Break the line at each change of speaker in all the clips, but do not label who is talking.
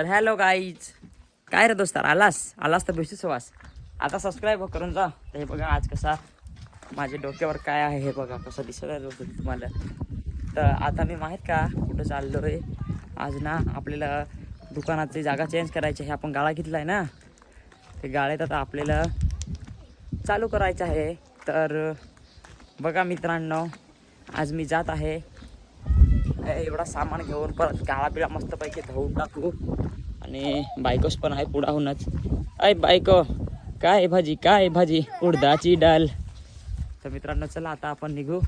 तर hello guys काय रे दोस्तार आलास? आलास तर बेशी वास आता सबस्क्राईब करून जा. तर हे बघा आज कसा माझ्या डोक्यावर काय आहे हे बघा कसं दिसत आहे तुम्हाला. तर आता मी माहीत का कुठं चाललो रे? आज ना आपल्याला दुकानाची जागा चेंज करायची आहे. आपण गाळा घेतला आहे ना? ते गाळ्यात आता आपल्याला चालू करायचं आहे. तर बघा मित्रांनो आज मी जात आहे. एवढा सामान घेऊन परत गाळा बिळा मस्तपैकी धुवून टाकू. आणि बायकोस पण आहे पुढाहूनच. अय बायको काय भाजी काय भाजी? उडदाची डाल. तर मित्रांनो चला आता आपण निघू.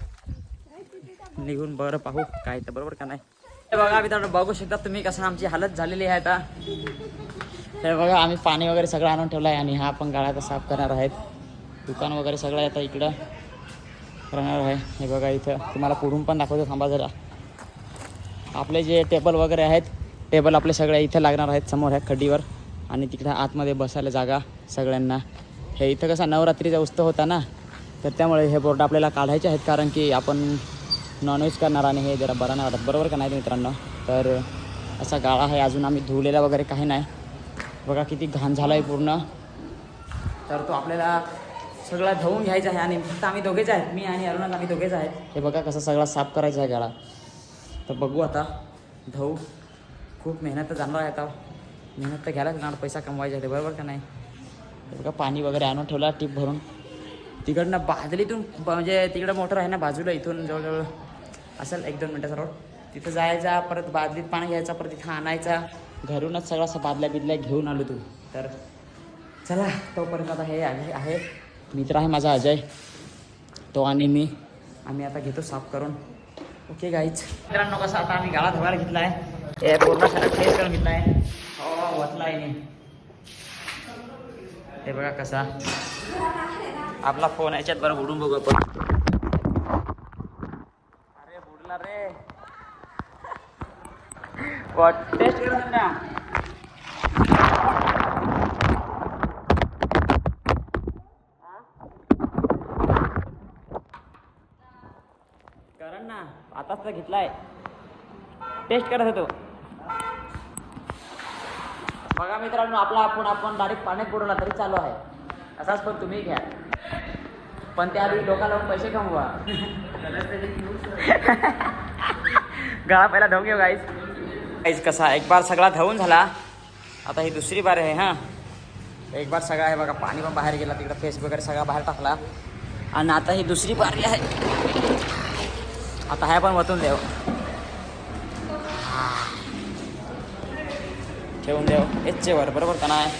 निघून बरं पाहू काय तर बरोबर का नाही. हे बघा मित्रांनो बघू शकता तुम्ही कसं आमची हालत झालेली आहे आता. हे बघा आम्ही पाणी वगैरे सगळं आणून ठेवलं आहे आणि हा आपण गाळा आता साफ करणार आहेत. दुकान वगैरे सगळं आता इकडं करणार आहे. हे बघा इथं तुम्हाला पुढून पण दाखवतो थांबा जरा. आपले जे टेबल वगैरे आहेत टेबल आपले सगळे इथे लागणार आहेत समोर ह्या खड्डीवर. आणि तिकडे आतमध्ये बसायला जागा सगळ्यांना. हे इथं कसा नवरात्रीचा उत्सव होता ना तर त्यामुळे हे बोर्ड आपल्याला काढायचे आहेत कारण की आपण नॉनव्हेज करणार आणि हे जरा बरं नाही वाटत. बरोबर का नाही मित्रांनो? तर असा गाळा आहे. अजून आम्ही धुवलेला वगैरे काही नाही. बघा किती घाण झाला आहे पूर्ण. तर तो आपल्याला सगळा धुवून घ्यायचा आहे आणि फक्त आम्ही दोघेच आहेत. मी आणि अरुणाच आम्ही दोघेच आहेत. हे बघा कसं सगळा साफ करायचा आहे गाळा. तर बघू आता. धवू खूप मेहनत तर जाणार आहे आता. मेहनत तर घ्यायलाच जाणार पैसा कमवायचा आहे बरोबर का नाही? हे बघा पाणी वगैरे आणून ठेवला टीप भरून. तिकडनं बादलीतून म्हणजे तिकडं मोटर आहे ना बाजूला इथून जवळजवळ. असेल एक दोन मिनटाचा रोड तिथं जायचा परत बादलीत पाणी घ्यायचा परत तिथं आणायचा. घरूनच सगळा असं बादल्या बिदल्या घेऊन आलो तू. तर चला तोपर्यंत आता हे आहे आहे. मित्र आहे माझा अजय. तो आणि मी. आम्ही आता घेतो साफ करून. ओके गाईच मित्रांनो कसं आता आम्ही गाळा धुवायला घेतला आहे. हे पूर्ण सगळं फ्रेश करून घेतला आहे हो वतला आहे हे बघा कसा. आपला फोन याच्यात बरं उडून बघू आपण. अरे बुडला रे. टेस्ट करून ना. करण ना आताच तर घेतलाय. टेस्ट करत होतो बघा मित्रांनो आपला आपण आपण डायरेक्ट पाण्यात बुडवला तरी चालू आहे. असाच पण तुम्ही घ्या. पण त्याआधी लोकांना पैसे कमवा. गळा पहिला धावून घेऊ गाईज गाईज कसा एक बार सगळा धावून झाला. आता ही दुसरी बार आहे हां. एक बार सगळा आहे बघा पाणी पण बाहेर गेला. तिकडं फेस वगैरे सगळा बाहेर टाकला. आणि आता ही दुसरी बारी आहे. आता ह्या पण वतून देव ठेवून देव. याच्यावर बरोबर का नाही?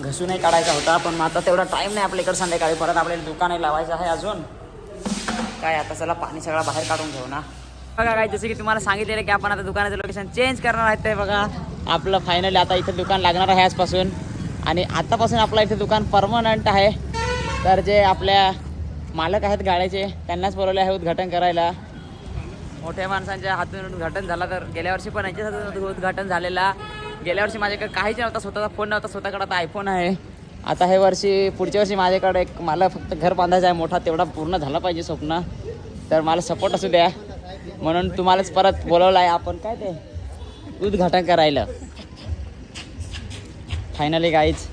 घसूनही काढायचा होता पण मग आता तेवढा टाईम नाही आपल्याकडे. संध्याकाळी परत आपल्याला दुकानही लावायचं आहे अजून. काय आता चला पाणी सगळं बाहेर काढून घेऊ ना. बघा काय जसं की तुम्हाला सांगितलेलं की आपण आता दुकानाचं लोकेशन चेंज करणार आहेत ते बघा. आपलं फायनली आता इथं दुकान लागणार आहे आजपासून. आणि आतापासून आपलं इथे दुकान परमनंट आहे. तर जे आपल्या मालक आहेत गाड्याचे त्यांनाच बोलवले आहे उद्घाटन करायला. मोठ्या माणसांच्या हातून उद्घाटन झाला तर गेल्या वर्षी पण याच्याच हातून उद्घाटन झालेला. गेल्या वर्षी माझ्याकडे काहीच नव्हता स्वतःचा फोन नव्हता स्वतःकडे आता आयफोन आहे. आता हे वर्षी पुढच्या वर्षी माझ्याकडे एक मला फक्त घर बांधायचं आहे मोठा तेवढा पूर्ण झाला पाहिजे स्वप्न. तर मला सपोर्ट असू द्या. म्हणून तुम्हालाच परत बोलवलं आहे आपण काय ते? उद्घाटन करायला. फायनली काहीच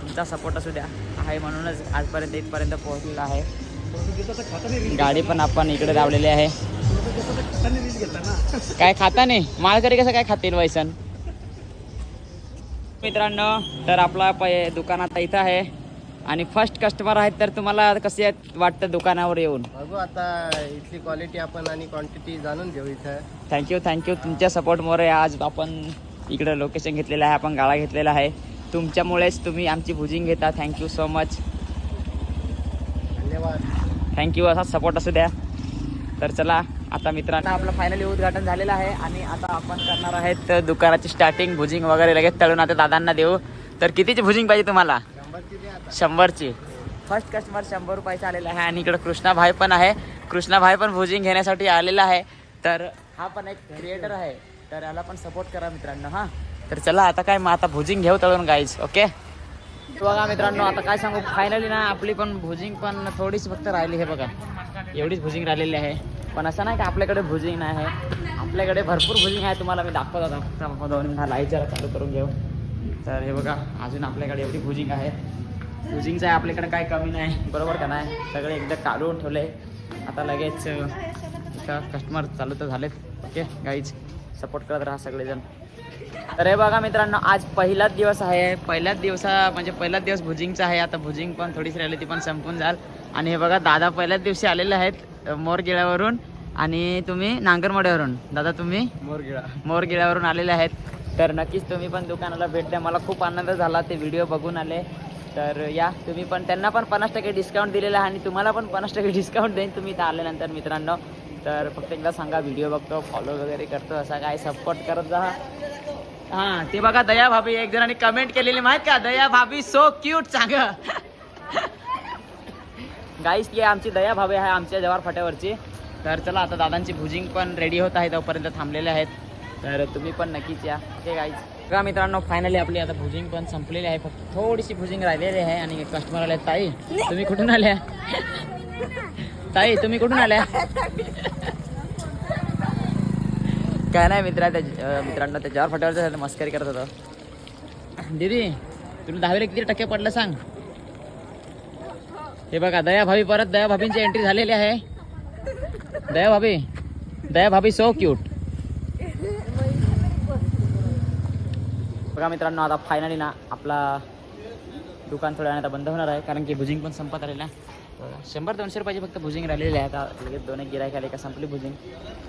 तुमचा सपोर्ट असू द्या. आहे म्हणूनच आजपर्यंत इथपर्यंत पोहोचलेला आहे. गाडी पण आपण इकडे लावलेली आहे. काय खाता नाही. माळकरी कसं काय खातील वैसन? मित्रांनो तर आपला पै दुकान आता इथं आहे. आणि फर्स्ट कस्टमर आहेत तर तुम्हाला कसे वाटतं दुकानावर येऊन?
बघू आता इथली क्वालिटी आपण आणि क्वांटिटी जाणून घेऊ इथं.
थँक्यू थँक्यू तुमच्या सपोर्टमुळे आज आपण इकडं लोकेशन घेतलेलं आहे आपण गाळा घेतलेला आहे. तुमच्यामुळेच तुम्ही आमची भुजिंग घेता. थँक्यू सो मच
धन्यवाद.
थँक्यू असा सपोर्ट असू द्या. तर चला आता मित्रांनो आपलं फायनली उद्घाटन झालेलं आहे आणि आता आपण करणार आहेत दुकानाची स्टार्टिंग भुजिंग वगैरे लगेच तळून आता दादांना देऊ. तर कितीची भुजिंग पाहिजे तुम्हाला? शंभरची. फर्स्ट कस्टमर शंभर रुपयाचा आलेला आहे आणि इकडं कृष्णाभाई पण आहे. कृष्णाभाई पण भुजिंग घेण्यासाठी आलेला आहे. तर हा पण एक क्रिएटर आहे. तर याला पण सपोर्ट करा मित्रांनो हां. तर चला आता काय मग आता भुजिंग घेऊ तळून गाईज ओके बघा मित्रांनो आता काय सांगू? फायनली ना आपली पण भुजिंग पण थोडीशी फक्त राहिली हे बघा. एवढीच भुजिंग राहिलेली आहे. पण असं नाही का आपल्याकडे भुजिंग नाही आहे. आपल्याकडे भरपूर भुजिंग आहे. तुम्हाला मी दाखवत होता. दोन मिनिट लाईचारा चालू करून घेऊ. तर हे बघा अजून आपल्याकडे एवढी भुजिंग आहे. भुजिंगचं आहे आपल्याकडे काय कमी नाही. बरोबर का नाही? सगळे एकदा काढून ठेवले. आता लगेच कस्टमर चालू तर झालेत. ओके गाईज सपोर्ट करत राहा सगळेजण. तर हे बघा मित्रांनो आज पहिलाच दिवस आहे. पहिल्याच दिवसा म्हणजे पहिलाच दिवस भुजिंगचा आहे. आता भुजिंग पण थोडीशी राहिली ती पण संपून जाल. आणि हे बघा दादा पहिल्याच दिवशी आलेले आहेत. मोरगिळ्यावरून आणि तुम्ही नांगरमोड्यावरून. दादा तुम्ही?
मोरगिळा.
मोरगिळ्यावरून आलेले आहेत. तर नक्कीच तुम्ही पण दुकानाला भेट द्या मला खूप आनंद झाला ते व्हिडिओ बघून आले. तर या तुम्ही पण त्यांना पण पन्नास टक्के डिस्काउंट दिलेला आहे आणि तुम्हाला पण पन्नास टक्के डिस्काउंट देईन. तुम्ही इथं आल्यानंतर मित्रांनो. तर फक्त एकदा सांगा व्हिडिओ बघतो फॉलो वगैरे करतो असा काय सपोर्ट करत जा. हां ते बघा दया भाभी एक जणांनी कमेंट केलेली. माहीत का? दया भाभी सो क्यूट सांग. गाईस ती आमची दया भावे आहे आमच्या जवार फाट्यावरची. तर चला आता दादांची भुजिंग पण रेडी होत आहे तोपर्यंत थांबलेले आहेत. तर तुम्ही पण नक्कीच या. हे गाईज बघा मित्रांनो फायनली आपली आता भुजिंग पण संपलेली आहे. फक्त थोडीशी भुजिंग राहिलेली आहे आणि कस्टमर आले ताई तुम्ही कुठून आल्या? ताई तुम्ही कुठून आल्या? काय नाही मित्रा त्या मित्रांनो त्या जवार फाट्यावरचं मस्करी करत होतो. दीदी तुला दहावीला किती टक्के पडलं सांग? हे बघा दया भाभी परत दया भाभींची एंट्री झालेली आहे. दया भाभी दया भाभी सो क्यूट बघा मित्रांनो आता फायनली ना आपला दुकान थोड्या आता बंद होणार आहे कारण की भुजिंग पण संपत आलेलं आहे. शंभर दोनशे रुपयाची फक्त भुजिंग राहिलेली आहे. आता लगेच दोन एक गिरायक आले का संपली भुजिंग.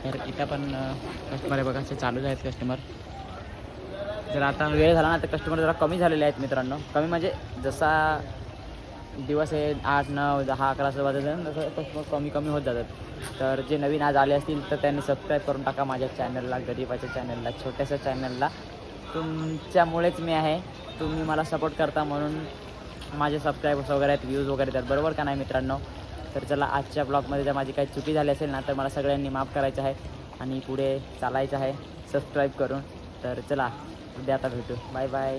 तर इथं पण कस्टमर आहे बघा असे चालूच आहेत कस्टमर जर आता वेळ झाला ना तर कस्टमर जरा कमी झालेले आहेत मित्रांनो. कमी म्हणजे जसा दिवस हे आठ नऊ दहा अकरा असं वाजत तसं कमी कमी होत जातात. तर जे नवीन आज आले असतील तर त्यांनी सबस्क्राईब करून टाका माझ्या चॅनलला गरीबाच्या चॅनलला छोट्याशा चॅनलला तुमच्यामुळेच मी आहे. तुम्ही मला सपोर्ट करता म्हणून माझे सबस्क्राईबर्स वगैरे आहेत व्ह्यूज वगैरे आहेत बरोबर का नाही मित्रांनो? तर चला आजच्या ब्लॉगमध्ये जर माझी काही चुकी झाली असेल ना तर मला सगळ्यांनी माफ करायचं आहे आणि पुढे चालायचं आहे. सबस्क्राईब करून. तर चला उद्या आता भेटू. Bye bye